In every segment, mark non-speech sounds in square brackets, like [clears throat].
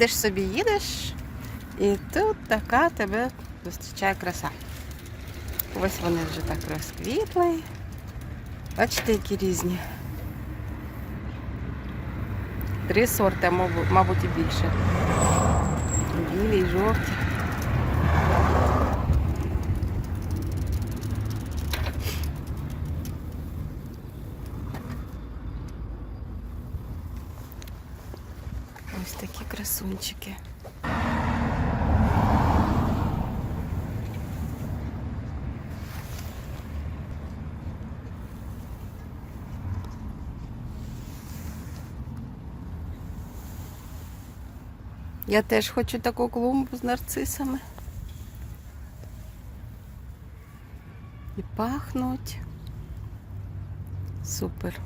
їдеш собі, їдеш, і тут така тебе зустрічає краса. Ось вони вже так розквітли. Бачите, які різні. Три сорти, мабуть, і більше. Білі, жовті. Ось такі красунчики. Я теж хочу таку клумбу з нарцисами. І пахнуть. Супер.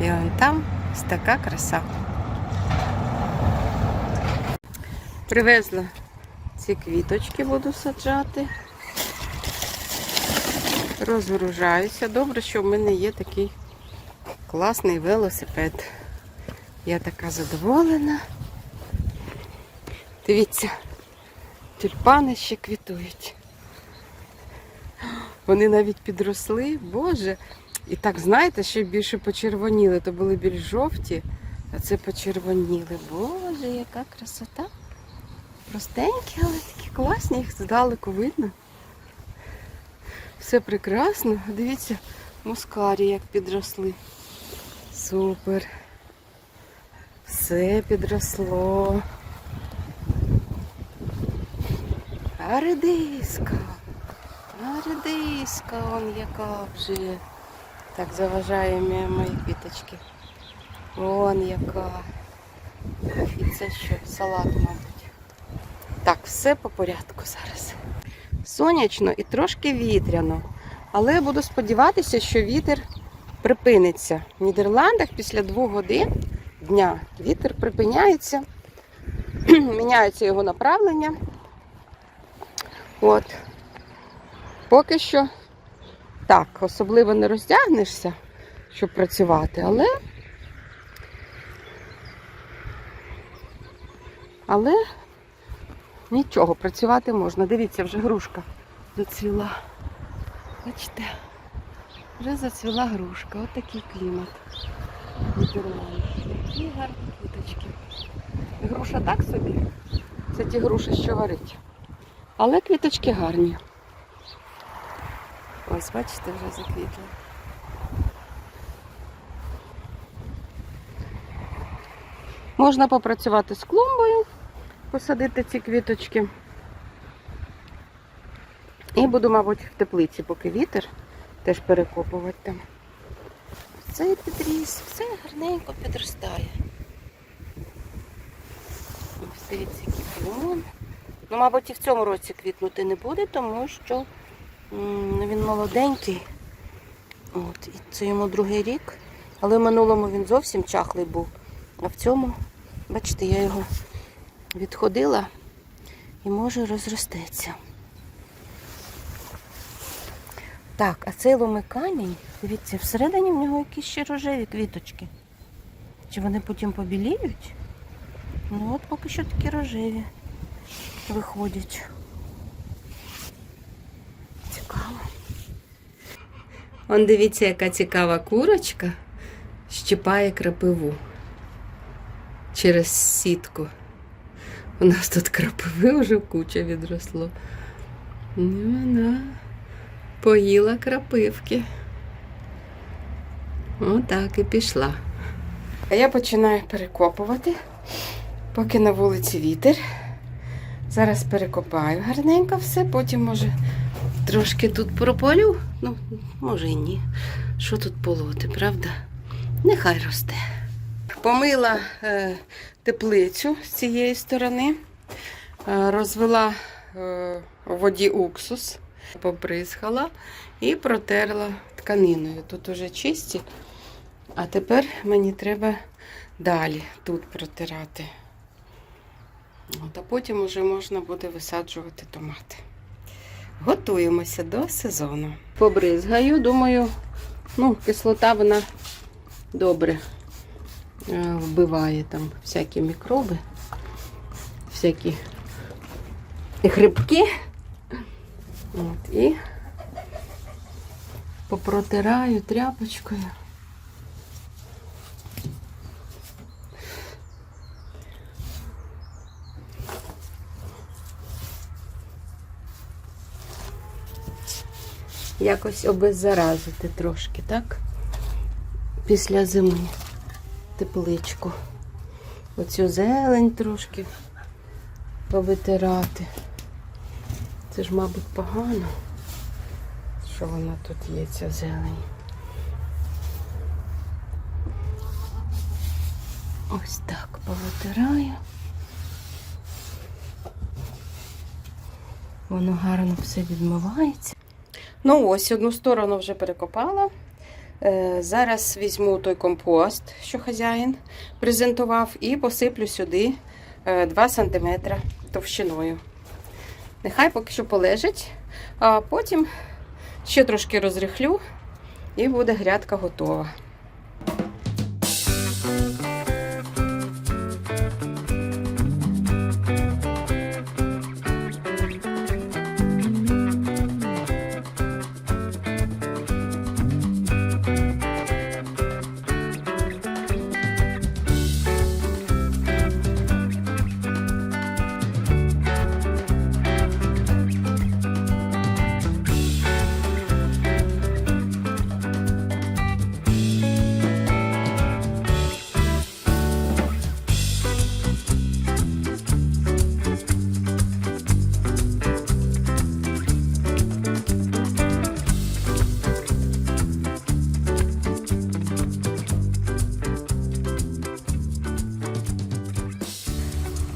І вон там ось така краса. Привезла ці квіточки, буду саджати. Розгружаюся. Добре, що в мене є такий класний велосипед. Я така задоволена. Дивіться, тюльпани ще квітують. Вони навіть підросли, боже. І так, знаєте, ще більше почервоніли, то були більш жовті, а це почервоніли. Боже, яка красота. Простенькі, але такі класні, їх здалеку видно. Все прекрасно. Дивіться, мускарі як підросли. Супер. Все підросло. А редиска. А редиска он яка вже. Так, заважає мої квіточки. Вон яка. І це що? Салат, мабуть. Так, все по порядку зараз. Сонячно і трошки вітряно. Але буду сподіватися, що вітер припиниться. В Нідерландах після двох годин дня вітер припиняється, [clears throat] міняється його направлення. От. Поки що так, особливо не роздягнешся, щоб працювати, але. Але нічого, працювати можна. Дивіться, вже грушка зацвіла. Бачите, вже зацвіла грушка. Ось такий клімат. Такі гарні квіточки. Груша так собі. Це ті груші, що варить. Але квіточки гарні. Ось, бачите, вже заквітли. Можна попрацювати з клумбою, посадити ці квіточки. І буду, мабуть, в теплиці, поки вітер, теж перекопувати там. Цей підріс, все гарненько підростає. Ось дивіться, який. Ну, мабуть, і в цьому році квітнути не буде, тому що він молоденький. От, і це йому другий рік. Але в минулому він зовсім чахлий був. А в цьому, бачите, я його відходила і може розростеться. Так, а цей ломикамінь, дивіться, всередині в нього якісь ще рожеві квіточки. Чи вони потім побіліють? Ну от поки що такі рожеві виходять. Цікаво. Он дивіться, яка цікава курочка щипає крапиву через сітку. У нас тут крапиви вже куча відросло. І вона поїла крапивки. Отак і пішла. А я починаю перекопувати, поки на вулиці вітер. Зараз перекопаю гарненько все, потім може трошки тут пропалю. Ну, може і ні. Що тут полоти, правда? Нехай росте. Помила е, теплицю з цієї сторони, е, розвела е, воді уксус, побризгала і протерла тканиною. Тут уже чисті, а тепер мені треба далі тут протирати. От, а потім вже можна буде висаджувати томати. Готуємося до сезону. Побризгаю, думаю, ну, кислота вона добре е, вбиває там всякі мікроби, всякі грибки. От, і попротираю тряпочкою. Якось обеззаразити трошки, так? Після зими тепличку. Оцю зелень трошки повитирати. Це ж, мабуть, погано, що вона тут є, ця зелень. Ось так повитираю. Воно гарно все відмивається. Ну ось, одну сторону вже перекопала. Е, Зараз візьму той компост, що хазяїн презентував, і посиплю сюди 2 см товщиною. Нехай поки що полежить, а потім ще трошки розрихлю і буде грядка готова.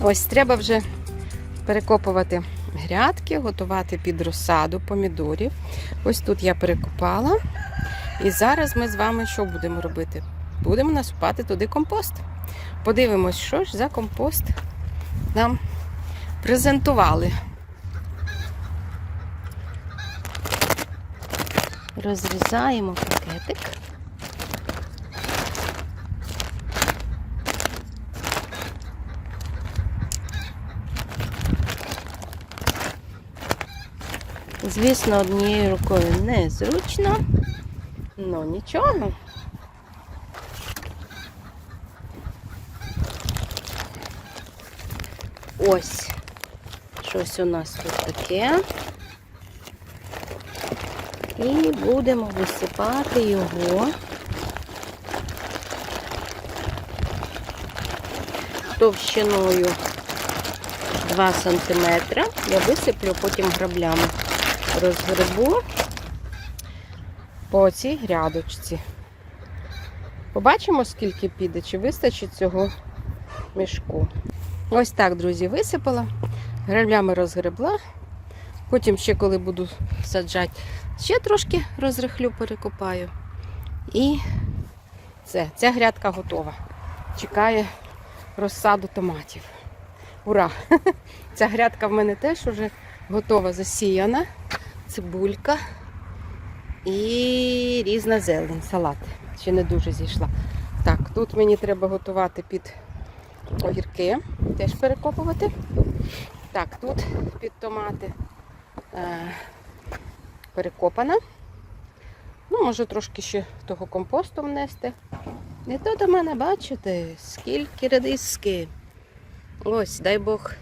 Ось треба вже перекопувати грядки, готувати під розсаду помідорів. Ось тут я перекопала. І зараз ми з вами що будемо робити? Будемо насипати туди компост. Подивимось, що ж за компост нам презентували. Розрізаємо пакетик. Звісно, однією рукою незручно, але нічого. Ось щось у нас тут таке. І будемо висипати його товщиною 2 см. Я висиплю потім граблями розгребу по цій грядочці. Побачимо, скільки піде, чи вистачить цього мішку. Ось так, друзі, висипала, граблями розгребла. Потім ще, коли буду саджати, ще трошки розрихлю, перекопаю. І все, ця грядка готова. Чекає розсаду томатів. Ура! [laughs] Ця грядка в мене теж вже готова засіяна. Цибулька і різна зелень, салат. Ще не дуже зійшла. Так, тут мені треба готувати під огірки, теж перекопувати. Так, тут під томати е, перекопана. Ну, може трошки ще того компосту внести. І то до мене, бачите, скільки редиски. Ось, дай Бог,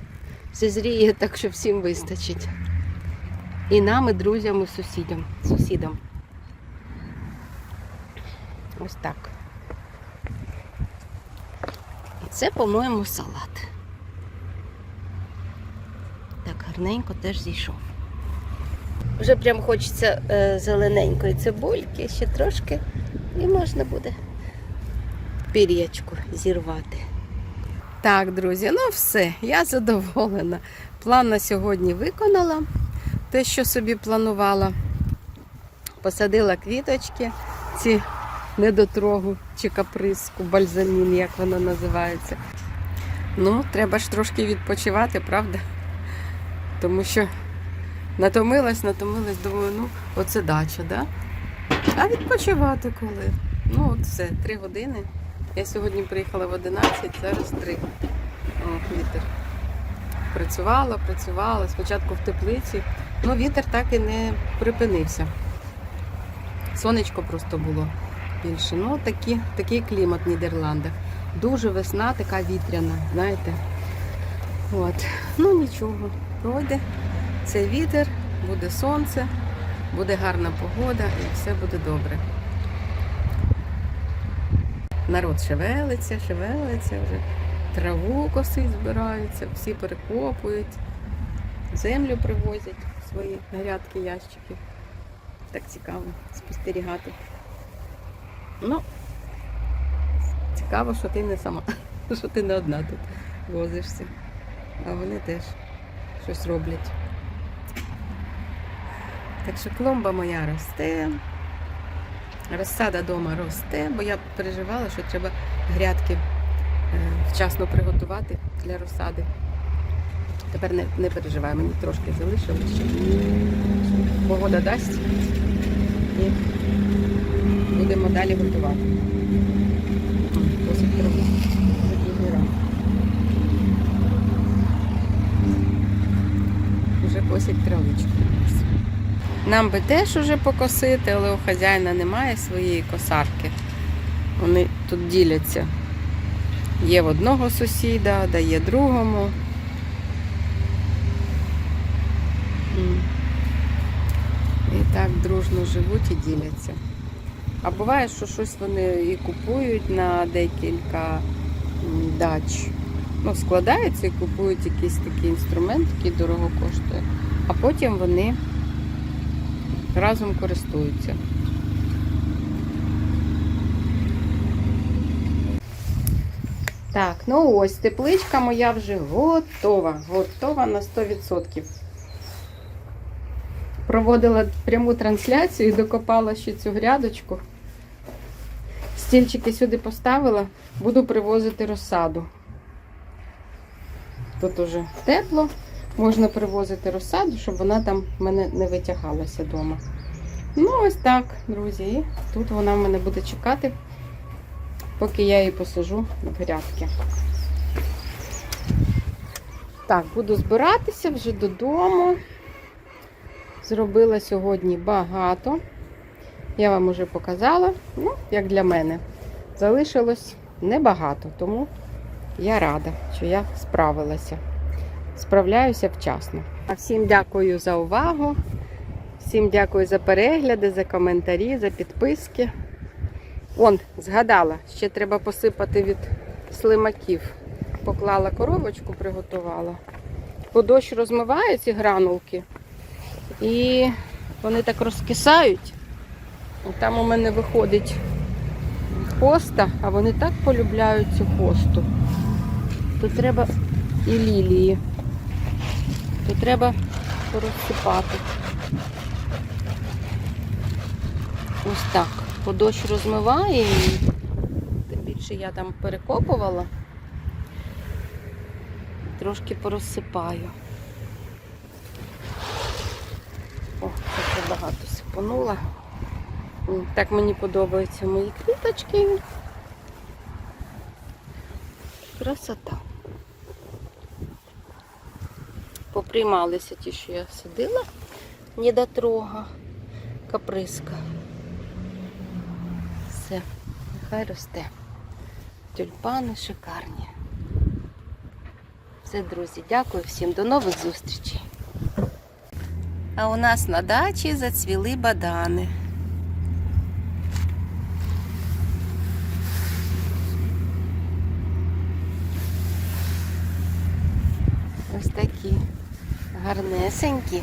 зізріє так, що всім вистачить. І нам, і друзям, і сусідям. сусідам. Ось так. І це, по-моєму, салат. Так, гарненько теж зійшов. Вже прям хочеться е, зелененької цибульки, ще трошки, і можна буде пір'ячку зірвати. Так, друзі, ну все, я задоволена. План на сьогодні виконала те, що собі планувала. Посадила квіточки, ці недотрогу чи каприску, бальзамін, як вона називається. Ну, треба ж трошки відпочивати, правда? Тому що натомилась, натомилась, думаю, ну, оце дача, да? А відпочивати коли? Ну, от все, три години Я сьогодні приїхала в 11, зараз 3. О, вітер. Працювала, працювала. Спочатку в теплиці. Ну, вітер так і не припинився. Сонечко просто було більше. Ну, такі, такий клімат в Нідерландах. Дуже весна, така вітряна, знаєте. От. Ну нічого, пройде. Це вітер, буде сонце, буде гарна погода і все буде добре. Народ шевелиться, шевелиться вже. Траву косить збираються, всі перекопують, землю привозять свої грядки, ящики. Так цікаво спостерігати. Ну, цікаво, що ти не сама, [laughs] що ти не одна тут возишся. А вони теж щось роблять. Так що клумба моя росте. Розсада вдома росте, бо я переживала, що треба грядки е, вчасно приготувати для розсади. Тепер не, не переживаю, мені трошки залишилось ще. Погода дасть і будемо далі готувати. Досить трохи. Вже косять травичку. Нам би теж уже покосити, але у хазяїна немає своєї косарки. Вони тут діляться. Є в одного сусіда, дає другому. М. І так дружно живуть і діляться. А буває, що щось вони і купують на декілька дач. Ну, складаються і купують якийсь такий інструмент, який дорого коштує, а потім вони разом користуються. Так, ну ось тепличка моя вже готова. Готова на 100%. Проводила пряму трансляцію і докопала ще цю грядочку. Стільчики сюди поставила, буду привозити розсаду. Тут уже тепло, можна привозити розсаду, щоб вона там в мене не витягалася вдома. Ну, ось так, друзі. І тут вона в мене буде чекати, поки я її посажу в грядки. Так, буду збиратися вже додому. Зробила сьогодні багато. Я вам уже показала, ну, як для мене. Залишилось небагато, тому я рада, що я справилася. Справляюся вчасно. А Всім дякую за увагу. Всім дякую за перегляди, за коментарі, за підписки. Он, згадала, ще треба посипати від слимаків. Поклала коробочку, приготувала. Бо дощ розмиває ці гранулки. І вони так розкисають. Там у мене виходить хоста, а вони так полюбляють цю хосту. То треба і лілії. То треба порозсипати. Ось так. Бо дощ розмиває і тим більше я там перекопувала. Трошки порозсипаю. О, це багато сипанула. М, Так мені подобаються мої квіточки. Красота. Поприймалися ті, що я садила, недотрога, каприска. Все, нехай росте. Тюльпани шикарні. Все, друзі, дякую всім. До нових зустрічей. А у нас на дачі зацвіли бадани. Ось такі гарнесенькі.